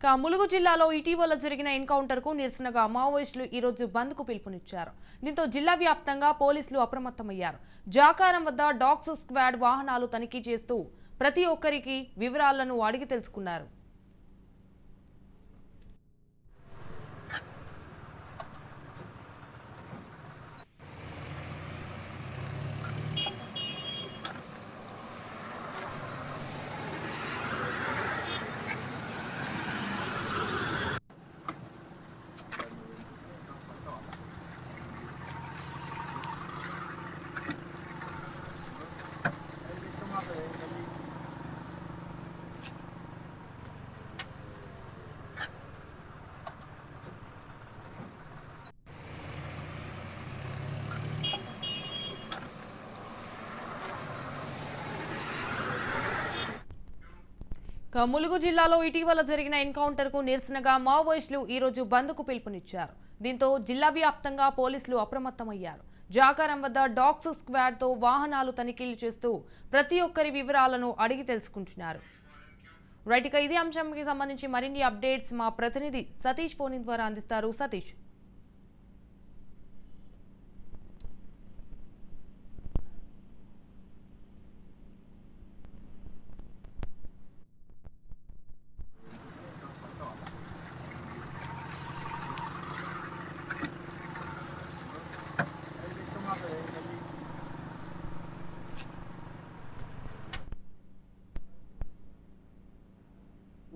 ఇక ములుగు జిల్లాలో ఇటీవల జరిగిన ఎన్కౌంటర్కు నిరసనగా మావోయిస్టులు ఈరోజు బంద్కు పిలుపునిచ్చారు. దీంతో జిల్లా వ్యాప్తంగా పోలీసులు అప్రమత్తమయ్యారు. జాకారం వద్ద డాగ్స్ స్క్వాడ్ వాహనాలు తనిఖీ చేస్తూ ప్రతి ఒక్కరికి వివరాలను అడిగి తెలుసుకున్నారు. ములుగు జిల్లాలో ఇటీవల జరిగిన ఎన్కౌంటర్కు నిరసనగా మావోయిస్టులు ఈరోజు బంద్కు పిలుపునిచ్చారు. దీంతో జిల్లా వ్యాప్తంగా పోలీసులు అప్రమత్తమయ్యారు. జాకారం వద్ద డాగ్స్ స్క్వాడ్తో వాహనాలు తనిఖీలు చేస్తూ ప్రతి ఒక్కరి వివరాలను అడిగి తెలుసుకుంటున్నారు. రైట్ ఇక ఇదే అంశంకి సంబంధించి మరిన్ని అప్డేట్స్ మా ప్రతినిధి సతీష్ ఫోన్ ద్వారా అందిస్తారు. సతీష్.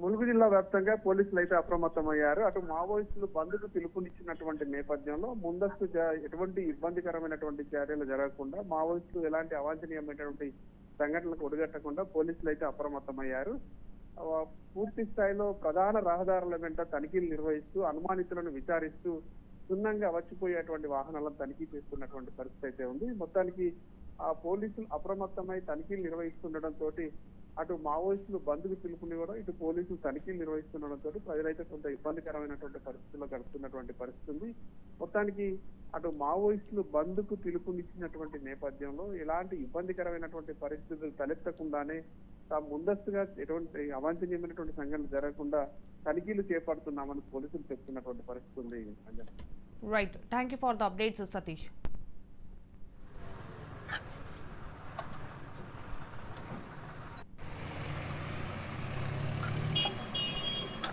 ములుగు జిల్లా వ్యాప్తంగా పోలీసులు అయితే అప్రమత్తమయ్యారు. అటు మావోయిస్టులు బంద్కు పిలుపునిచ్చినటువంటి నేపథ్యంలో ముందస్తు ఎటువంటి ఇబ్బందికరమైనటువంటి చర్యలు జరగకుండా మావోయిస్టులు ఎలాంటి అవాంఛనీయమైనటువంటి సంఘటనలకు ఒడిగట్టకుండా పోలీసులు అయితే అప్రమత్తమయ్యారు పూర్తి స్థాయిలో ప్రధాన రహదారుల వెంట తనిఖీలు నిర్వహిస్తూ అనుమానితులను విచారిస్తూ క్షుణ్ణంగా వచ్చిపోయేటువంటి వాహనాలను తనిఖీ చేస్తున్నటువంటి పరిస్థితి అయితే ఉంది. మొత్తానికి ఆ పోలీసులు అప్రమత్తమై తనిఖీలు నిర్వహిస్తుండటంతో అటు మావోయిస్టులు బంద్కు పిలుపునివ్వడం ఇటు పోలీసులు తనిఖీలు నిర్వహిస్తుండటంతో ప్రజలైతే కొంత ఇబ్బందికరమైనటువంటి పరిస్థితుల్లో గడుపుతున్నటువంటి పరిస్థితి ఉంది. మొత్తానికి అటు మావోయిస్టులు బంద్కు పిలుపునిచ్చినటువంటి నేపథ్యంలో ఎలాంటి ఇబ్బందికరమైనటువంటి పరిస్థితులు తలెత్తకుండానే తాము ముందస్తుగా ఎటువంటి అవాంఛనీయమైనటువంటి సంఘటనలు జరగకుండా తనిఖీలు చేపడుతున్నామని పోలీసులు చెప్తున్నటువంటి పరిస్థితి ఉంది. Right thank you for the updates Satish